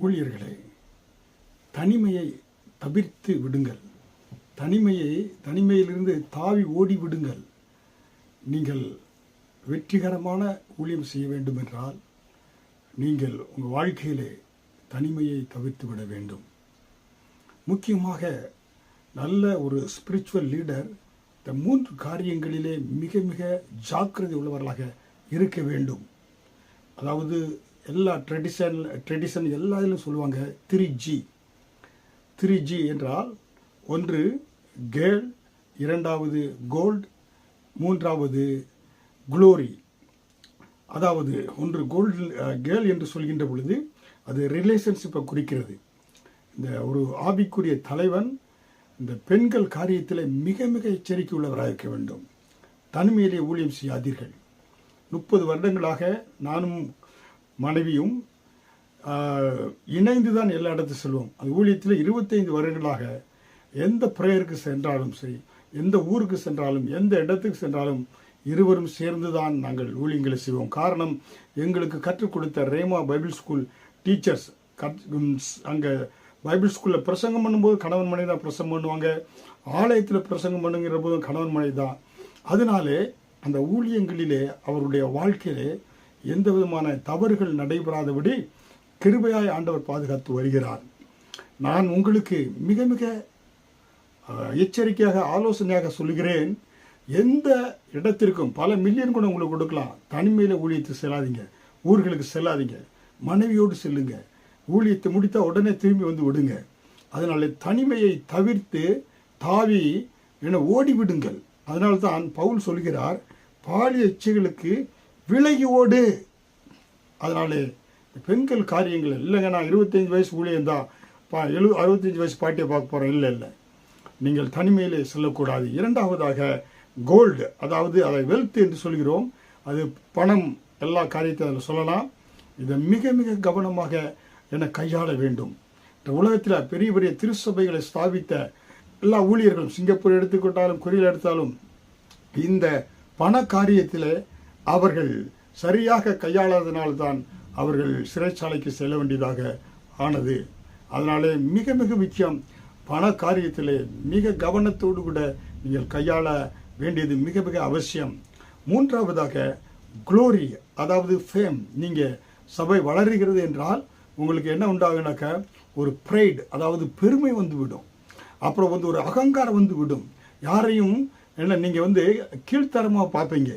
ஊழியர்களே தனிமையை தவிர்த்து விடுங்கள். தனிமையை தனிமையிலிருந்து தாவி ஓடி விடுங்கள். நீங்கள் வெற்றிகரமான ஊழியம் செய்ய வேண்டும் என்றால் நீங்கள் உங்கள் வாழ்க்கையிலே தனிமையை தவிர்த்து விட வேண்டும். முக்கியமாக நல்ல ஒரு ஸ்பிரிச்சுவல் லீடர் இந்த மூன்று காரியங்களிலே மிக மிக ஜாக்கிரதை உள்ளவர்களாக இருக்க வேண்டும். அதாவது எல்லா ட்ரெடிஷன் ட்ரெடிஷன் எல்லா இதிலும் சொல்லுவாங்க த்ரீ ஜி த்ரீ ஜி என்றால் ஒன்று கேர்ள் இரண்டாவது கோல்டு மூன்றாவது குளோரி. அதாவது ஒன்று கோல்டு கேர்ள் என்று சொல்கின்ற பொழுது அது ரிலேஷன்ஷிப்பை குறிக்கிறது. இந்த ஒரு ஆவிக்குரிய தலைவன் இந்த பெண்கள் காரியத்தில் மிக மிக எச்சரிக்கை உள்ளவராக இருக்க வேண்டும். தனிமையிலே ஊழியம் செய்யாதீர்கள். முப்பது வருடங்களாக நானும் மனைவியும் இணைந்து தான் எல்லா இடத்தையும் செல்வோம். அந்த ஊழியத்தில் இருபத்தைந்து வருடங்களாக எந்த ப்ரேயருக்கு சென்றாலும் சரி எந்த ஊருக்கு சென்றாலும் எந்த இடத்துக்கு சென்றாலும் இருவரும் சேர்ந்து தான் நாங்கள் ஊழியங்களை செய்வோம். காரணம் எங்களுக்கு கற்றுக் கொடுத்த ரேமா பைபிள் ஸ்கூல் டீச்சர்ஸ் கத் அங்கே பைபிள் ஸ்கூலில் பிரசங்கம் பண்ணும்போது கணவன் மனைவி தான் பிரசங்கம் பண்ணுவாங்க. ஆலயத்தில் பிரசங்கம் பண்ணுங்கிற போதும் கணவன் மனைவி தான். அதனாலே அந்த ஊழியங்களிலே அவருடைய வாழ்க்கையிலே எந்த விதமான தவறுகள் நடைபெறாதபடி கிருபையாய் ஆண்டவர் பாதுகாத்து வருகிறார். நான் உங்களுக்கு மிக மிக எச்சரிக்கையாக ஆலோசனையாக சொல்கிறேன் எந்த இடத்திற்கும் பல மில்லியன் கூட உங்களுக்கு கொடுக்கலாம். தனிமையில் ஊழியத்தை செல்லாதீங்க. ஊர்களுக்கு செல்லாதீங்க. மனைவியோடு செல்லுங்க. ஊழியத்தை முடித்தால் உடனே திரும்பி வந்து விடுங்க. அதனால் தனிமையை தவிர்த்து தாவி என ஓடிவிடுங்கள். அதனால்தான் தான் பவுல் சொல்கிறார் பாலிய இச்சைகளுக்கு விலகி ஓடு அதனாலே பெண்கள் காரியங்கள் இல்லைங்க. நான் இருபத்தஞ்சி வயசு ஊழியம் தான். பா எழு அறுபத்தஞ்சி வயசு பாட்டியை பார்க்க போகிறேன் இல்லை இல்லை. நீங்கள் தனிமையிலே செல்லக்கூடாது. இரண்டாவதாக கோல்டு அதாவது அதை வெல்த் என்று சொல்கிறோம். அது பணம் எல்லா காரியத்தையும் அதில் சொல்லலாம். இதை மிக மிக கவனமாக என கையாள வேண்டும். இந்த உலகத்தில் பெரிய பெரிய திருச்சபைகளை ஸ்தாபித்த எல்லா ஊழியர்களும் சிங்கப்பூர் எடுத்துக்கொண்டாலும் கொரியா எடுத்தாலும் இந்த பண காரியத்தில் அவர்கள் சரியாக கையாளாதனால்தான் அவர்கள் சிறைச்சாலைக்கு செல்ல வேண்டியதாக ஆனது. அதனாலே மிக மிக முக்கியம் பண காரியத்திலே மிக கவனத்தோடு கூட நீங்கள் கையாள வேண்டியது மிக மிக அவசியம். மூன்றாவதாக குளோரி அதாவது ஃபேம் நீங்கள் சபை வளருகிறது என்றால் உங்களுக்கு என்ன உண்டாகுனாக்க ஒரு ப்ரைட் அதாவது பெருமை வந்து விடும் அப்புறம் வந்து ஒரு அகங்காரம் வந்து விடும் யாரையும் என்ன நீங்கள் வந்து கீழ்த்தரமாக பார்ப்பீங்க.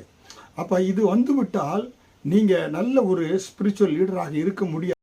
அப்போ இது வந்துவிட்டால் நீங்கள் நல்ல ஒரு ஸ்பிரிச்சுவல் லீடராக இருக்க முடியாது.